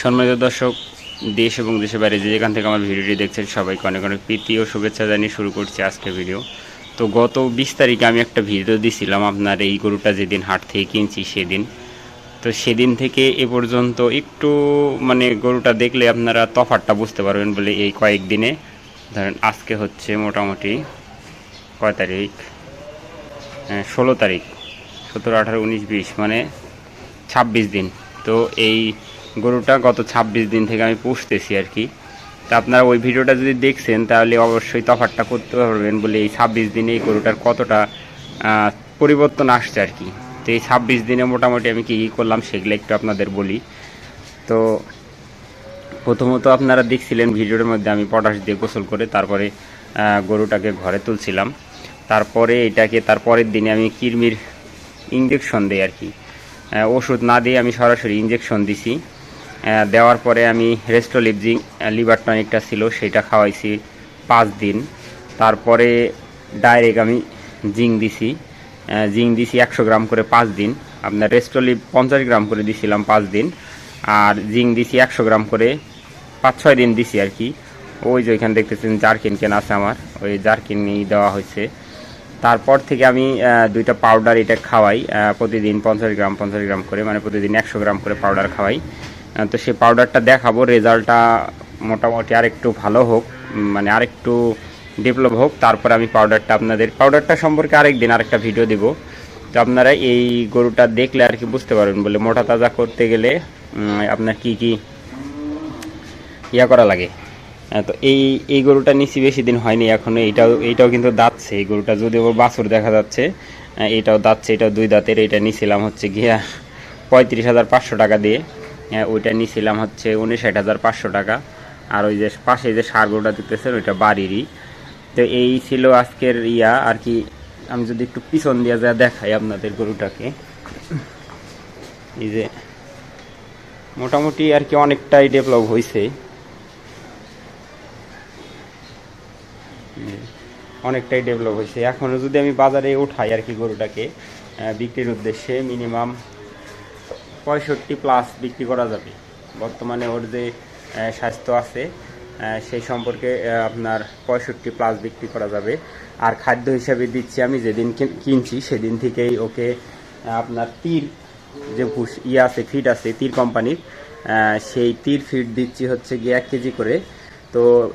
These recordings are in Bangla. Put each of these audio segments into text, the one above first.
সম্মানিত দর্শক, দেশ এবং দেশের বাইরে যে যেখান থেকে আমার ভিডিওটি দেখছেন, সবাইকে অনেক অনেক প্রীতি ও শুভেচ্ছা জানিয়ে শুরু করছি আজকের ভিডিও। তো গত বিশ তারিখে আমি একটা ভিডিও দিছিলাম আপনার এই গরুটা যেদিন হাট থেকে কিনছি সেদিন। তো সেদিন থেকে এ পর্যন্ত একটু মানে গরুটা দেখলে আপনারা তফাতটা বুঝতে পারবেন বলে এই কয়েকদিনে। ধরেন আজকে হচ্ছে মোটামুটি কয় তারিখ? ষোলো তারিখ, সতেরো, আঠারো, উনিশ, বিশ মানে ছাব্বিশ দিন। তো এই গরুটা গত ছাব্বিশ দিন থেকে আমি পুষতেছি আর কি। তা আপনারা ওই ভিডিওটা যদি দেখছেন, তাহলে অবশ্যই তফাতটা করতে পারবেন বলে এই ছাব্বিশ দিনে এই গরুটার কতটা পরিবর্তন আসছে আর কি। তো এই ছাব্বিশ দিনে মোটামুটি আমি কী কী করলাম সেগুলো একটু আপনাদের বলি। তো প্রথমত আপনারা দেখছিলেন ভিডিওর মধ্যে আমি পটাশ দিয়ে গোসল করে তারপরে গরুটাকে ঘরে তুলছিলাম। তারপরে এটাকে তার পরের দিনে আমি কিরমির ইঞ্জেকশন দিই আর কি। ওষুধ না দিয়ে আমি সরাসরি ইঞ্জেকশন দিছি। দেওয়ার পরে আমি রেস্টোলিভ জিং লিভার টনিকটা ছিল, সেটা খাওয়াইছি পাঁচ দিন। তারপরে ডাইরেক্ট আমি জিং দিছি। জিং দিছি একশো গ্রাম করে পাঁচ দিন। আপনার রেস্টোলিভ পঞ্চাশ গ্রাম করে দিছিলাম পাঁচ দিন। আর জিং দিছি একশো গ্রাম করে পাঁচ ছয় দিন দিছি আর কি। ওই যে ওইখানে দেখতেছেন জারকিন কেন আছে আমার। ওই জারকিন নিয়ে দেওয়া হয়েছে। তারপর থেকে আমি দুইটা পাউডার এটা খাওয়াই। প্রতিদিন পঞ্চাশ গ্রাম পঞ্চাশ গ্রাম করে মানে প্রতিদিন একশো গ্রাম করে পাউডার খাওয়াই। তো সেই পাউডারটা দেখাবো। রেজাল্টটা মোটামুটি আরেকটু ভালো হোক মানে আরেকটু ডেভেলপ হোক। তারপর আমি পাউডারটা আপনাদের পাউডারটা সম্পর্কে আরেকদিন আরেকটা ভিডিও দিব। তো আপনারা এই গরুটা দেখলে আর কি বুঝতে পারবেন বলে মোটা তাজা করতে গেলে আপনার কি কি ইয়া করা লাগে। তো এই এই গরুটা নিচি বেশি দিন হয়নি এখনও এইটাও এইটাও কিন্তু দাঁতছে। এই গরুটা যদিও বাছুর দেখা যাচ্ছে আহ, এইটাও দাঁতছে এটাও দুই দাঁতের এটা নিছিলাম হচ্ছে গিয়া পঁয়ত্রিশ হাজার পাঁচশো টাকা দিয়ে। ওইটা নিয়েছিলাম হচ্ছে উনষাট হাজার পাঁচশো টাকা। আর ওই যে পাশে যে সার গরুটা দিতেছেন, ওইটা বাড়িরই। তো এই ছিল আজকের ইয়া, আর কি আমি যদি একটু পিছন দিয়ে যা দেখাই আপনাদের গরুটাকে। এই যে মোটামুটি আর কি অনেকটাই ডেভেলপ হয়েছে অনেকটাই ডেভেলপ হয়েছে এখনও যদি আমি বাজারে উঠাই আর কি গরুটাকে বিক্রির উদ্দেশ্যে মিনিমাম পঁয়ষট্টি প্লাস বিক্রি করা যাবে। বর্তমানে ওর যে স্বাস্থ্য আছে সেই সম্পর্কে আপনার পঁয়ষট্টি প্লাস বিক্রি করা যাবে। আর খাদ্য হিসাবে দিচ্ছি আমি, যেদিন কিন- কিনছি সেদিন থেকেই ওকে আপনার তীর যে ইয়ে আছে ফিড আছে, তীর কোম্পানির সেই তীর ফিড দিচ্ছি হচ্ছে গিয়ে এক কেজি করে। তো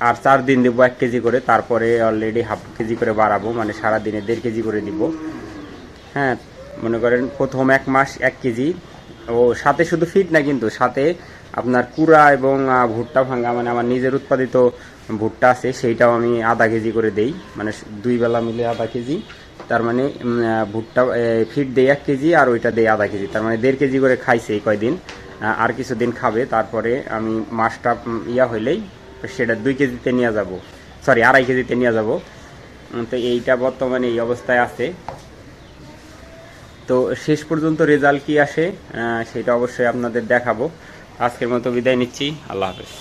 আর চার দিন দেবো এক কেজি করে, তারপরে অলরেডি হাফ কেজি করে বাড়াবো মানে সারা দিনে দেড় কেজি করে দিব হ্যাঁ মনে করেন প্রথম এক মাস এক কেজি। ও সাথে শুধু ফিট না কিন্তু সাথে আপনার কুড়া এবং ভুট্টা ভাঙা মানে আমার নিজের উৎপাদিত ভুট্টা আছে, সেইটাও আমি আধা কেজি করে দেই। মানে দুই বেলা মিলে আধা কেজি। তার মানে ভুট্টা ফিট দেই এক কেজি আর ওইটা দেই আধা কেজি। তার মানে দেড় কেজি করে খাইছে এই কয়দিন। আর কিছুদিন খাবে। তারপরে আমি মাছটা ইয়া হইলেই সেটা দুই কেজিতে নিয়ে যাব। সরি, আড়াই কেজিতে নিয়ে যাব। তো এইটা বর্তমানে এই অবস্থায় আছে। তো শেষ পর্যন্ত রেজাল্ট কি আসে সেটা অবশ্যই আপনাদের দেখাবো। আজকের মতো বিদায় নিচ্ছি। আল্লাহ হাফেজ।